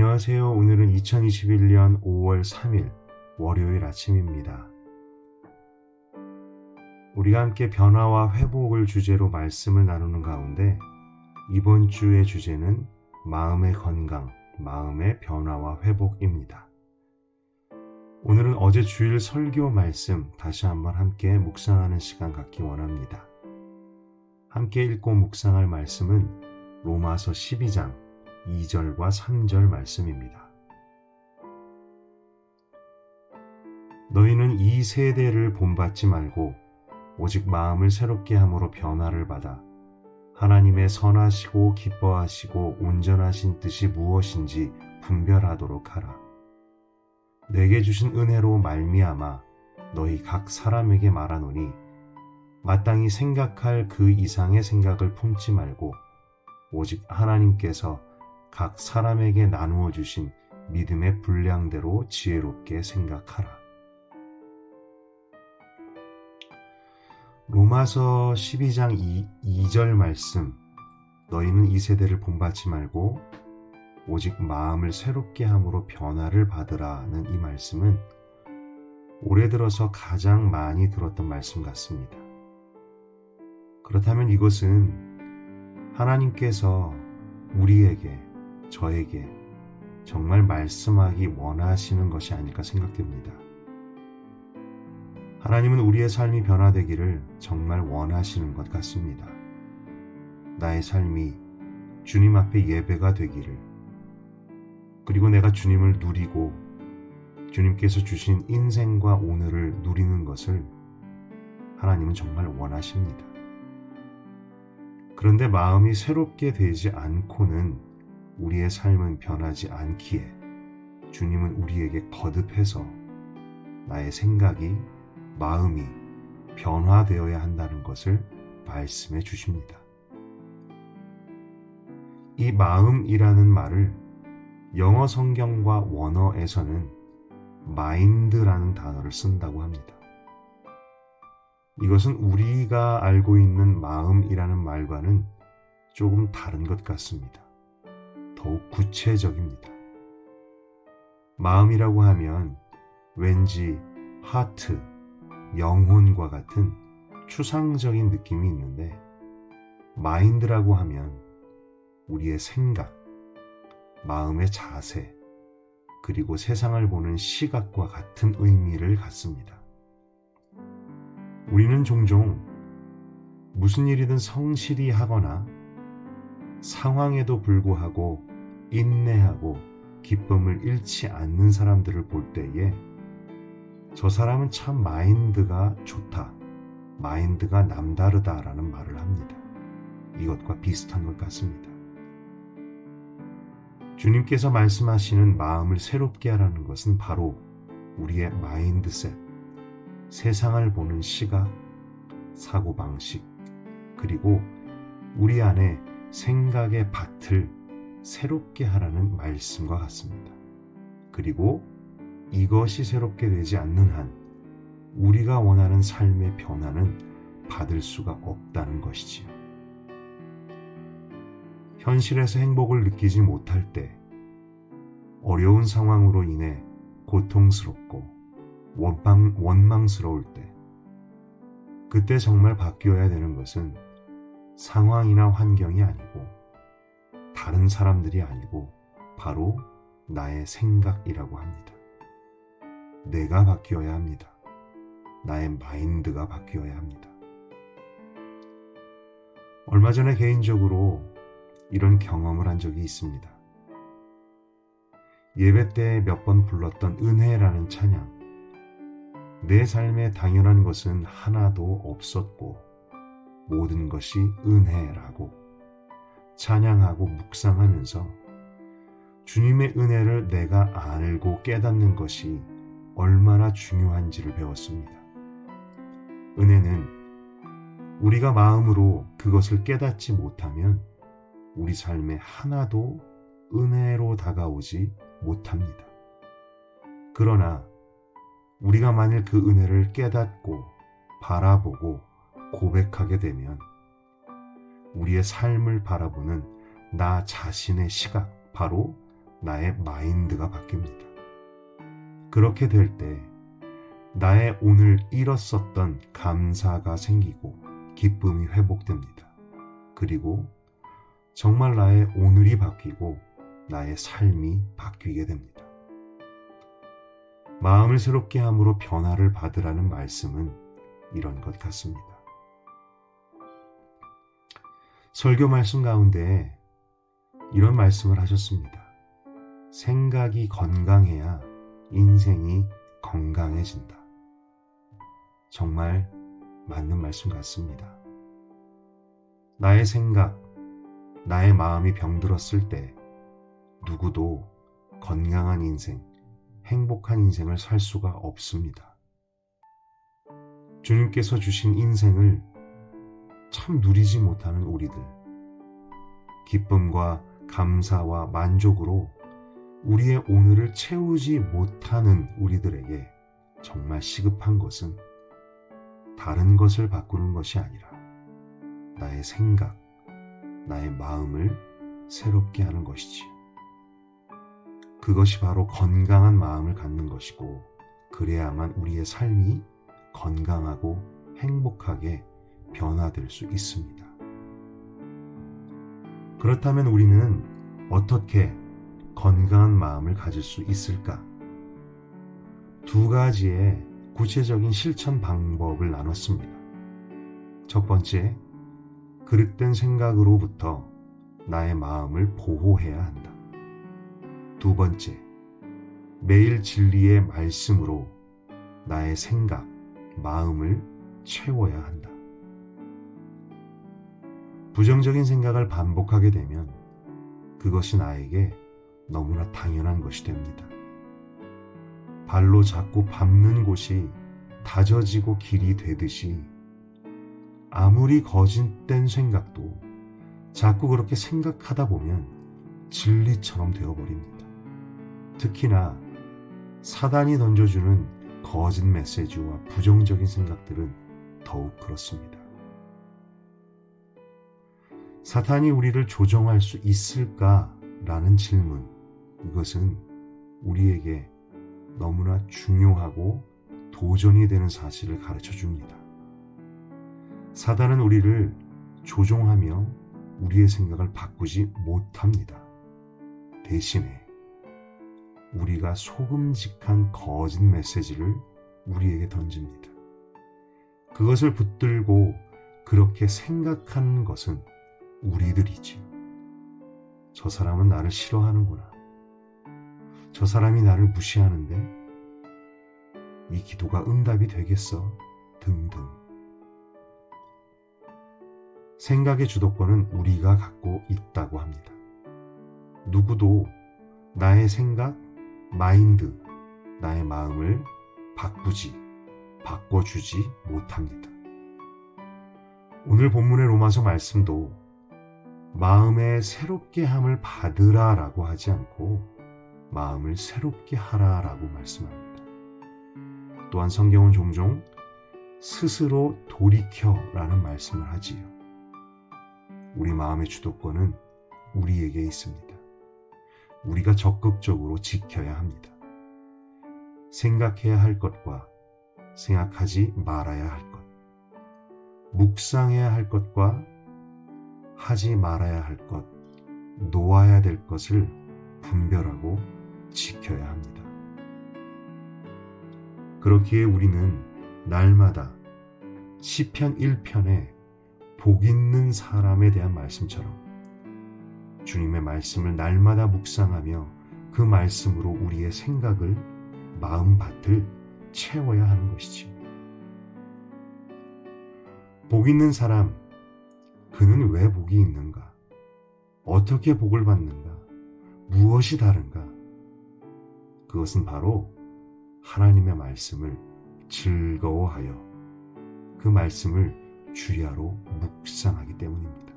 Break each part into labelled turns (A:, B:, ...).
A: 안녕하세요. 오늘은 2021년 5월 3일 월요일 아침입니다. 우리가 함께 변화와 회복을 주제로 말씀을 나누는 가운데 이번 주의 주제는 마음의 건강, 마음의 변화와 회복입니다. 오늘은 어제 주일 설교 말씀 다시 한번 함께 묵상하는 시간 갖기 원합니다. 함께 읽고 묵상할 말씀은 로마서 12장 2절과 3절 말씀입니다. 너희는 이 세대를 본받지 말고 오직 마음을 새롭게 함으로 변화를 받아 하나님의 선하시고 기뻐하시고 온전하신 뜻이 무엇인지 분별하도록 하라. 내게 주신 은혜로 말미암아 너희 각 사람에게 말하노니 마땅히 생각할 그 이상의 생각을 품지 말고 오직 하나님께서 각 사람에게 나누어 주신 믿음의 분량대로 지혜롭게 생각하라. 로마서 12장 2, 절 말씀 너희는 이 세대를 본받지 말고 오직 마음을 새롭게 함으로 변화를 받으라는 이 말씀은 올해 들어서 가장 많이 들었던 말씀 같습니다. 그렇다면 이것은 하나님께서 우리에게, 저에게 정말 말씀하기 원하시는 것이 아닐까 생각됩니다. 하나님은 우리의 삶이 변화되기를 정말 원하시는 것 같습니다. 나의 삶이 주님 앞에 예배가 되기를, 그리고 내가 주님을 누리고 주님께서 주신 인생과 오늘을 누리는 것을 하나님은 정말 원하십니다. 그런데 마음이 새롭게 되지 않고는 우리의 삶은 변하지 않기에 주님은 우리에게 거듭해서 나의 생각이 마음이 변화되어야 한다는 것을 말씀해 주십니다. 이 마음이라는 말을 영어 성경과 원어에서는 마인드라는 단어를 쓴다고 합니다. 이것은 우리가 알고 있는 마음이라는 말과는 조금 다른 것 같습니다. 더욱 구체적입니다. 마음이라고 하면 왠지 하트, 영혼과 같은 추상적인 느낌이 있는데 마인드라고 하면 우리의 생각, 마음의 자세, 그리고 세상을 보는 시각과 같은 의미를 갖습니다. 우리는 종종 무슨 일이든 성실히 하거나 상황에도 불구하고 인내하고 기쁨을 잃지 않는 사람들을 볼 때에 저 사람은 참 마인드가 좋다, 마인드가 남다르다라는 말을 합니다. 이것과 비슷한 것 같습니다. 주님께서 말씀하시는 마음을 새롭게 하라는 것은 바로 우리의 마인드셋, 세상을 보는 시각, 사고방식, 그리고 우리 안에 생각의 밭을 새롭게 하라는 말씀과 같습니다. 그리고 이것이 새롭게 되지 않는 한 우리가 원하는 삶의 변화는 받을 수가 없다는 것이지요. 현실에서 행복을 느끼지 못할 때, 어려운 상황으로 인해 고통스럽고 원망, 원망스러울 때, 그때 정말 바뀌어야 되는 것은 상황이나 환경이 아니고 다른 사람들이 아니고 바로 나의 생각이라고 합니다. 내가 바뀌어야 합니다. 나의 마인드가 바뀌어야 합니다. 얼마 전에 개인적으로 이런 경험을 한 적이 있습니다. 예배 때 몇 번 불렀던 은혜라는 찬양. 내 삶에 당연한 것은 하나도 없었고, 모든 것이 은혜라고 찬양하고 묵상하면서 주님의 은혜를 내가 알고 깨닫는 것이 얼마나 중요한지를 배웠습니다. 은혜는 우리가 마음으로 그것을 깨닫지 못하면 우리 삶에 하나도 은혜로 다가오지 못합니다. 그러나 우리가 만일 그 은혜를 깨닫고 바라보고 고백하게 되면 우리의 삶을 바라보는 나 자신의 시각, 바로 나의 마인드가 바뀝니다. 그렇게 될 때 나의 오늘 잃었었던 감사가 생기고 기쁨이 회복됩니다. 그리고 정말 나의 오늘이 바뀌고 나의 삶이 바뀌게 됩니다. 마음을 새롭게 함으로 변화를 받으라는 말씀은 이런 것 같습니다. 설교 말씀 가운데 이런 말씀을 하셨습니다. 생각이 건강해야 인생이 건강해진다. 정말 맞는 말씀 같습니다. 나의 생각, 나의 마음이 병들었을 때 누구도 건강한 인생, 행복한 인생을 살 수가 없습니다. 주님께서 주신 인생을 참 누리지 못하는 우리들, 기쁨과 감사와 만족으로 우리의 오늘을 채우지 못하는 우리들에게 정말 시급한 것은 다른 것을 바꾸는 것이 아니라 나의 생각, 나의 마음을 새롭게 하는 것이지. 그것이 바로 건강한 마음을 갖는 것이고, 그래야만 우리의 삶이 건강하고 행복하게 변화될 수 있습니다. 그렇다면 우리는 어떻게 건강한 마음을 가질 수 있을까? 두 가지의 구체적인 실천 방법을 나눴습니다. 첫 번째, 그릇된 생각으로부터 나의 마음을 보호해야 한다. 두 번째, 매일 진리의 말씀으로 나의 생각, 마음을 채워야 한다. 부정적인 생각을 반복하게 되면 그것이 나에게 너무나 당연한 것이 됩니다. 발로 자꾸 밟는 곳이 다져지고 길이 되듯이 아무리 거짓된 생각도 자꾸 그렇게 생각하다 보면 진리처럼 되어버립니다. 특히나 사단이 던져주는 거짓 메시지와 부정적인 생각들은 더욱 그렇습니다. 사탄이 우리를 조정할 수 있을까라는 질문, 이것은 우리에게 너무나 중요하고 도전이 되는 사실을 가르쳐 줍니다. 사단은 우리를 조종하며 우리의 생각을 바꾸지 못합니다. 대신에 우리가 소금직한 거짓 메시지를 우리에게 던집니다. 그것을 붙들고 그렇게 생각하는 것은 우리들이지. 저 사람은 나를 싫어하는구나. 저 사람이 나를 무시하는데 이 기도가 응답이 되겠어? 등등. 생각의 주도권은 우리가 갖고 있다고 합니다. 누구도 나의 생각, 마인드, 나의 마음을 바꾸지, 바꿔주지 못합니다. 오늘 본문의 로마서 말씀도 마음의 새롭게 함을 받으라 라고 하지 않고 마음을 새롭게 하라 라고 말씀합니다. 또한 성경은 종종 스스로 돌이켜 라는 말씀을 하지요. 우리 마음의 주도권은 우리에게 있습니다. 우리가 적극적으로 지켜야 합니다. 생각해야 할 것과 생각하지 말아야 할 것, 묵상해야 할 것과 하지 말아야 할 것, 놓아야 될 것을 분별하고 지켜야 합니다. 그렇기에 우리는 날마다 시편 1편에 복 있는 사람에 대한 말씀처럼 주님의 말씀을 날마다 묵상하며 그 말씀으로 우리의 생각을 마음밭을 채워야 하는 것이지. 복 있는 사람, 그는 왜 복이 있는가? 어떻게 복을 받는가? 무엇이 다른가? 그것은 바로 하나님의 말씀을 즐거워하여 그 말씀을 주야로 묵상하기 때문입니다.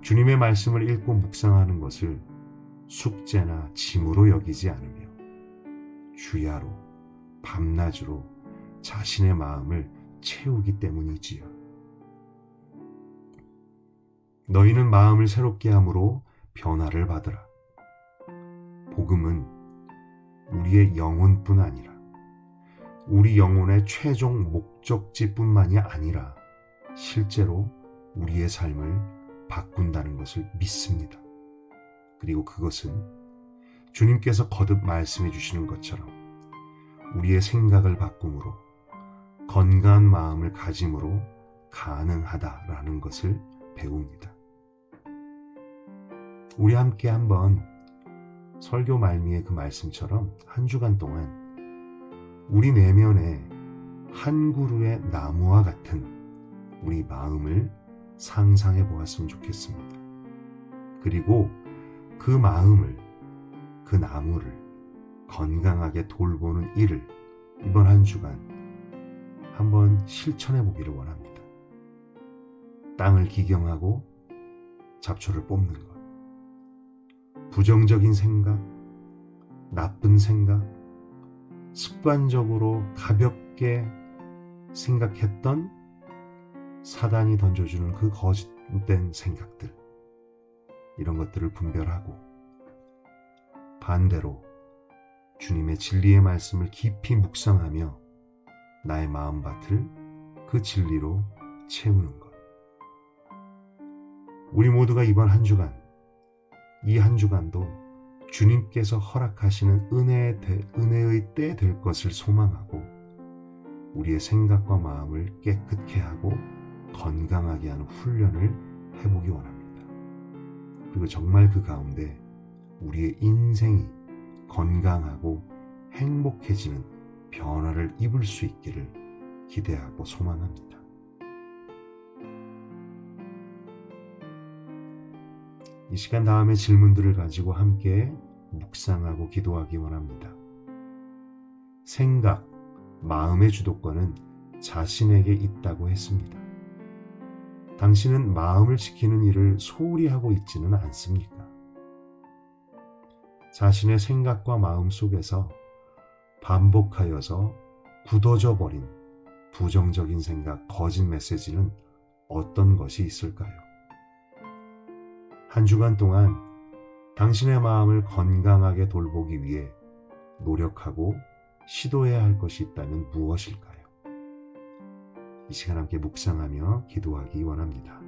A: 주님의 말씀을 읽고 묵상하는 것을 숙제나 짐으로 여기지 않으며 주야로 밤낮으로 자신의 마음을 채우기 때문이지요. 너희는 마음을 새롭게 함으로 변화를 받으라. 복음은 우리의 영혼뿐 아니라 우리 영혼의 최종 목적지뿐만이 아니라 실제로 우리의 삶을 바꾼다는 것을 믿습니다. 그리고 그것은 주님께서 거듭 말씀해 주시는 것처럼 우리의 생각을 바꿈으로 건강한 마음을 가짐으로 가능하다라는 것을 배웁니다. 우리 함께 한번 설교 말미의 그 말씀처럼 한 주간 동안 우리 내면에 한 그루의 나무와 같은 우리 마음을 상상해 보았으면 좋겠습니다. 그리고 그 마음을, 그 나무를 건강하게 돌보는 일을 이번 한 주간 한번 실천해 보기를 원합니다. 땅을 기경하고 잡초를 뽑는 것. 부정적인 생각, 나쁜 생각, 습관적으로 가볍게 생각했던 사단이 던져주는 그 거짓된 생각들, 이런 것들을 분별하고 반대로 주님의 진리의 말씀을 깊이 묵상하며 나의 마음밭을 그 진리로 채우는 것. 우리 모두가 이번 한 주간, 이 한 주간도 주님께서 허락하시는 은혜의, 대, 은혜의 때 될 것을 소망하고 우리의 생각과 마음을 깨끗게 하고 건강하게 하는 훈련을 해보기 원합니다. 그리고 정말 그 가운데 우리의 인생이 건강하고 행복해지는 변화를 입을 수 있기를 기대하고 소망합니다. 이 시간 다음에 질문들을 가지고 함께 묵상하고 기도하기 원합니다. 생각, 마음의 주도권은 자신에게 있다고 했습니다. 당신은 마음을 지키는 일을 소홀히 하고 있지는 않습니까? 자신의 생각과 마음 속에서 반복하여서 굳어져 버린 부정적인 생각, 거짓 메시지는 어떤 것이 있을까요? 한 주간 동안 당신의 마음을 건강하게 돌보기 위해 노력하고 시도해야 할 것이 있다면 무엇일까요? 이 시간 함께 묵상하며 기도하기 원합니다.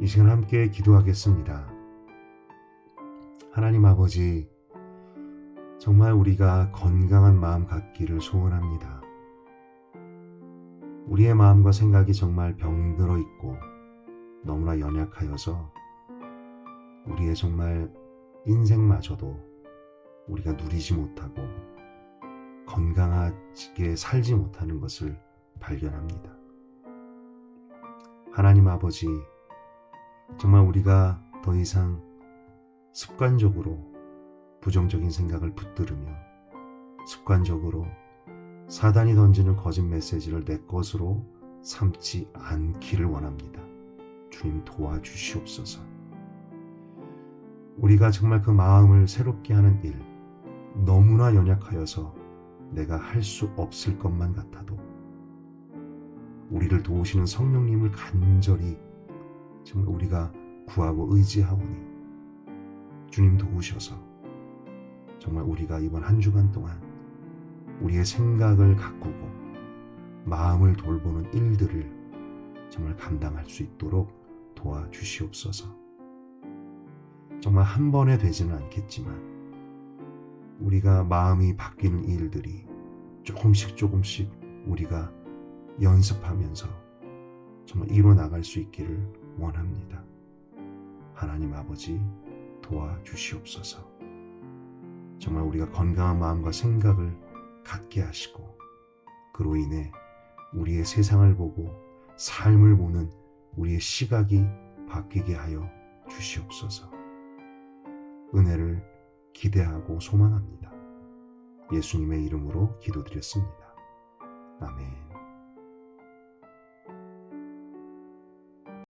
A: 이 시간 함께 기도하겠습니다. 하나님 아버지, 정말 우리가 건강한 마음 갖기를 소원합니다. 우리의 마음과 생각이 정말 병들어 있고 너무나 연약하여서 우리의 정말 인생마저도 우리가 누리지 못하고 건강하게 살지 못하는 것을 발견합니다. 하나님 아버지, 정말 우리가 더 이상 습관적으로 부정적인 생각을 붙들으며 습관적으로 사단이 던지는 거짓 메시지를 내 것으로 삼지 않기를 원합니다. 주님 도와주시옵소서. 우리가 정말 그 마음을 새롭게 하는 일, 너무나 연약하여서 내가 할 수 없을 것만 같아도 우리를 도우시는 성령님을 간절히 정말 우리가 구하고 의지하오니 주님 도우셔서 정말 우리가 이번 한 주간 동안 우리의 생각을 가꾸고 마음을 돌보는 일들을 정말 감당할 수 있도록 도와주시옵소서. 정말 한 번에 되지는 않겠지만 우리가 마음이 바뀌는 일들이 조금씩 조금씩 우리가 연습하면서 정말 이뤄 나갈 수 있기를 원합니다. 하나님 아버지 도와주시옵소서. 정말 우리가 건강한 마음과 생각을 갖게 하시고 그로 인해 우리의 세상을 보고 삶을 보는 우리의 시각이 바뀌게 하여 주시옵소서. 은혜를 기대하고 소망합니다. 예수님의 이름으로 기도드렸습니다. 아멘.